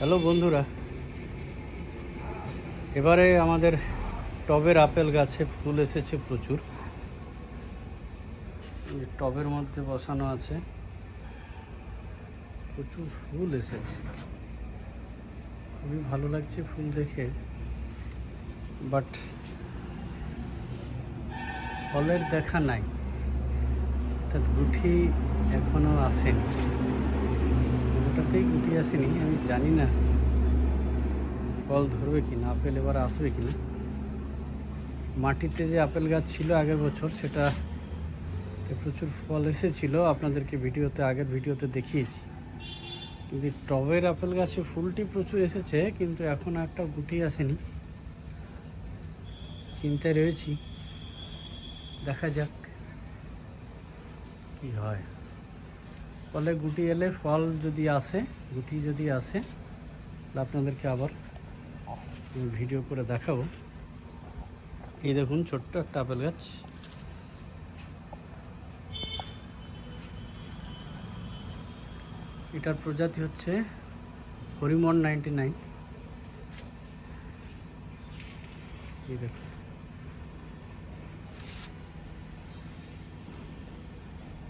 Hello বন্ধুরা। এবারে আমাদের টবের আপেল গাছে ফুল এসেছে প্রচুর। টবের মধ্যে বসানো আছে। প্রচুর ফুল এসেছে। খুবই ভালো লাগছে ফুল দেখে। বাট ফলের দেখা নাই। অর্থাৎ গুঠি এখনও আসেনি। ওটাতেই গুটি আসেনি, আমি জানি না ফল ধরবে কি না আপেল এবার আসবে কি না মাটিতে যে আপেল গাছ ছিল আগের বছর, সেটা প্রচুর ফল এসেছিল, আপনাদেরকে ভিডিওতে, আগের ভিডিওতে দেখিয়েছি। কিন্তু টবের আপেল গাছে ফুলটি প্রচুর এসেছে, কিন্তু এখন একটা গুটি আসেনি। চিন্তায় রয়েছি, দেখা যাক কি হয়। ফলে গুটি এলে ফল যদি আসে, গুটি যদি আসে, তাহলে আপনাদেরকে আবার ভিডিও করে দেখাবো। এই দেখুন ছোট্ট একটা আপেল গাছ। এটার প্রজাতি হচ্ছে হরিমন নাইনটি নাইন। এই দেখুন।